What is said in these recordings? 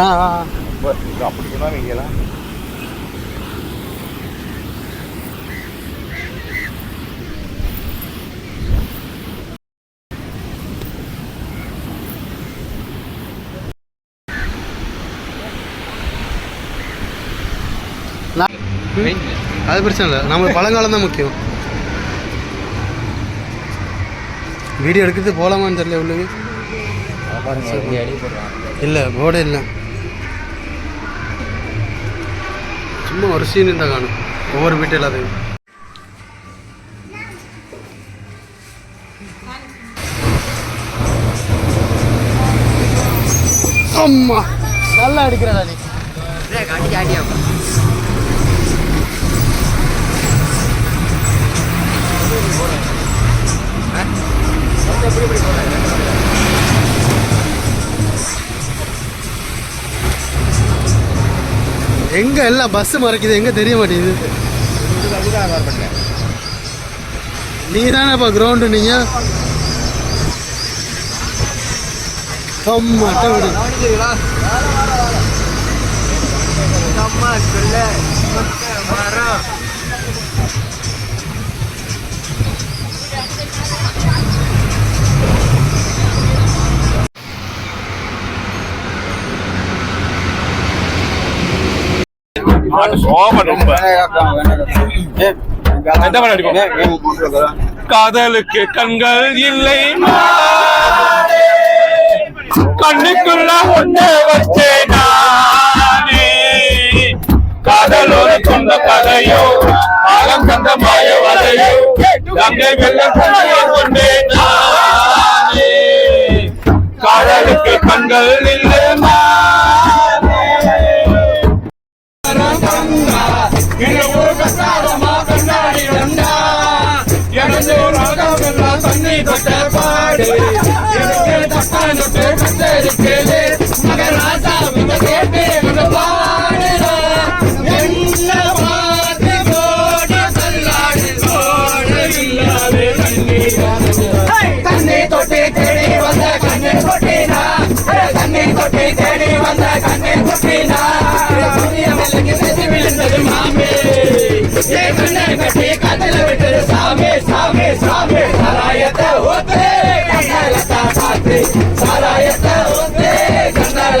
ஆ அப்படி சொன்னா நீங்களாம் அது பிரச்சனை இல்லை. நம்மளுக்கு பழங்காலம் தான் முக்கியம். வீடியோ எடுக்கிறது போகலாமான்னு தெரியல உள்ளது இல்லை போர்டே இல்லை. சும்மா ஒரு சீன் இருந்தால் காணும். ஒவ்வொரு வீட்டில் அது அம்மா. நல்லா அடிக்கிறதா நீ. எங்க எல்லாம் பஸ் மறைக்குது எங்க தெரிய மாட்டேங்குது. நீ இப்போ கிரவுண்டு நீங்க அம்மா விடு. சோம காதலுக்கு கண்கள் இல்லை. கண்ணுக்குள்ள ஒண்ணு வச்சேன் நானே. காதலோடு சொந்த கதையோ ஆழம் கந்த மாய வதையோ கங்கை வெள்ளம் கொண்டேன். காதலுக்கு கண்கள் இல்லை பண்ணி எல்லாம் தொட்ட பாடு.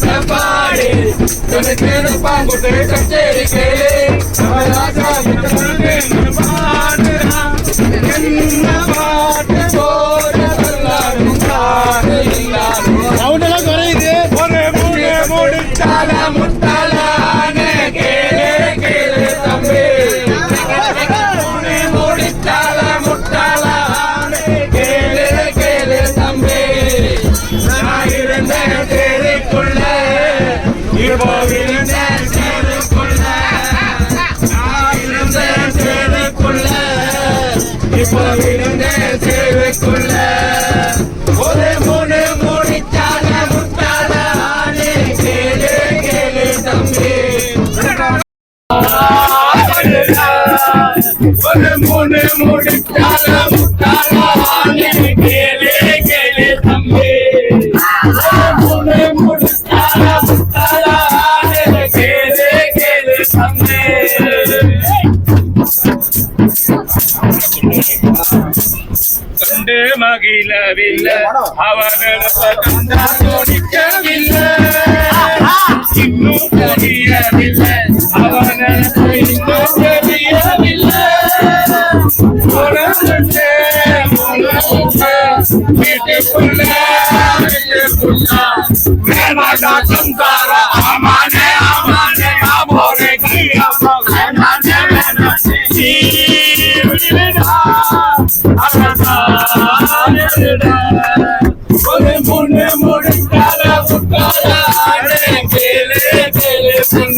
தண்ணி பட்ட பாடு எனக்கு ராஜா என்ன பாட்டு குறையுது. ஒரு மூணு முடிச்சால முட்டாளான மகிழவில்லை. அவர்களுக்கு கண்டாடிக்கவில்லை இன்னும் தெரியவில்லை. அவர்களுக்கு இன்னும் தெரியவில்லை வீட்டுக்குள்ள. வீட்டுக்குள்ள வேணாடா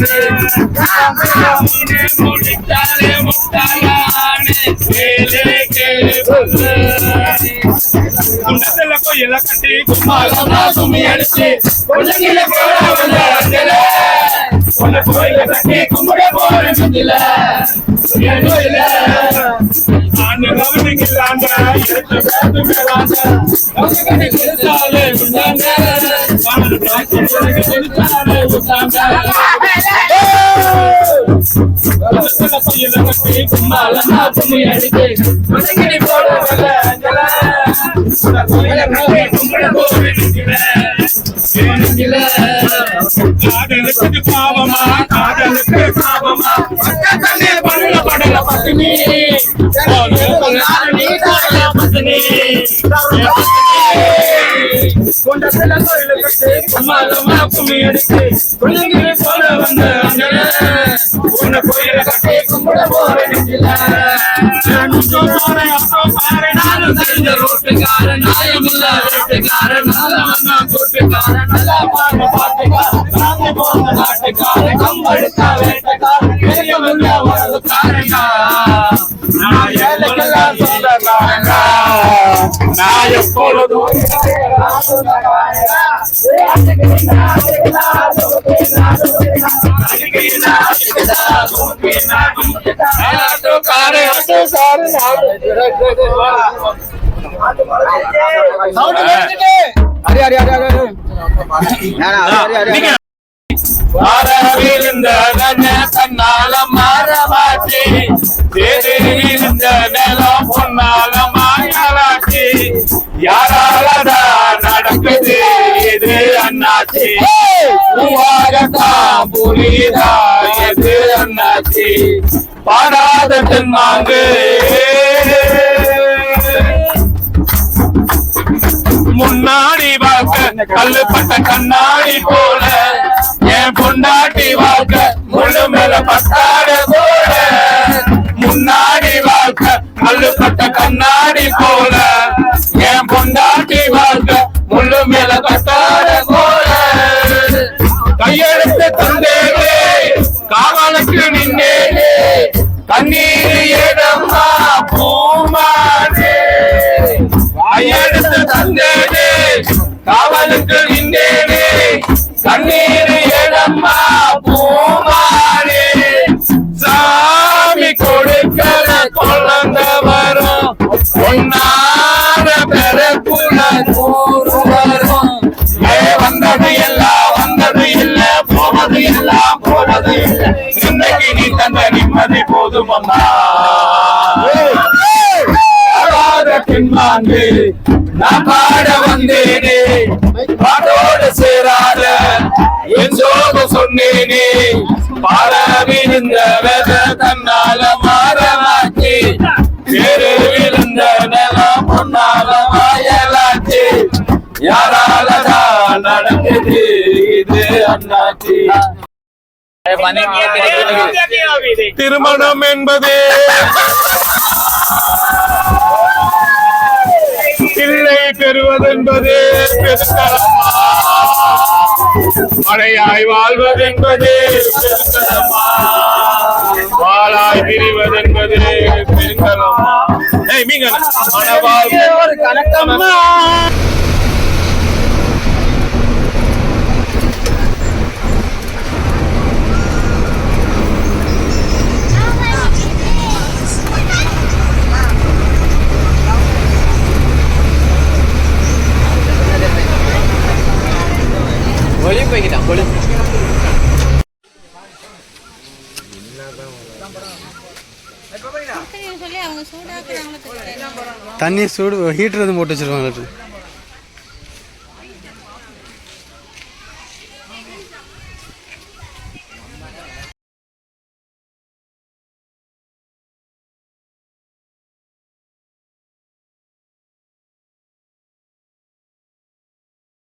கேளு பொண்ணு கேளு கேளு பொண்ணு குண்டத்துல கட்டி கும்மாலமா கும்மி அடிச்சு போட கோயில கட்டி கும்பிட போற கோயில ஆண்டு கவனிக்கலாங்க எடுத்த பேருந்து மேலாங்க அவங்க கட்டி கொடுத்தாலே கொடுத்தாலே காதலுக்கு பாவமா காதலுக்கு பாவமா. பக்க தண்ணே படல படல பத்தினி பத்தினி கொண்ட சில கோயில கட்டு கும்மாலமா கும்மி அடிச்சு குழந்தைகளை போல வந்த அங்கே உன்னை கோயில கட்டி கும்பிட போற நானும் தெரிஞ்ச ரோட்டுக்காரன் நாயமில்ல ரோட்டுக்காரன் நல்ல வந்தா கூட்டுக்காரன் நல்லா பாட்டு பாட்டுக்காரன் நாங்க போன நாட்டுக்காரன். கம்பெடுத்தா வேட்டக்காரன் பெரிய வந்த உறவுக்காரன்டா நான் ஏழைக்கெல்லாம் சொந்தக்காரன்டா நான் எப்பொழுதும் தன்னால மாறமாட்டி இருந்த நிலம் பொன்னால மாயலாட்டி யாராலதான் நடக்குது இது அண்ணாச்சி உருவாகத்தான் புரியுதா அண்ணாச்சி பாடாத தென்மாங்கு முன்னாடி வாக்க கல்லுப்பட்ட கண்ணாடி போல. என் பொண்டாட்டி வாக்க முழு மேல பட்டாட போல. முன்னாடி வாக்க கல்லுப்பட்ட கண்ணாடி போல. பொன்னான பிறப்புல நூறு வந்தது எல்லாம் வந்தது இல்ல போனது எல்லாம் போனது இல்ல. இன்னைக்கு நீ தந்த நிம்மதி போதும் பின்வாங்கு நான் பாட வந்தேனே. பாடோடு சேராத என் சோக சொன்னேனே. பாட விழுந்த தன்னால யாராலதான் நடக்குது இது அண்ணாச்சி திருமணம் என்பது. பிள்ளை பெறுவதென்பது மழையாய் வாழ்வதென்பது வாழாய் திரிவதென்பது பெருங்கலமா மனவாழ்வு. ஒரு கணக்கம்மா ஒளி போய்க்கிட்டான் ஒளி சொல்லி அவங்க சூடாக்குறாங்களோ தெரியல தண்ணி சூடு ஹீட்டர் எதுவும் போட்டு வச்சிருவாங்க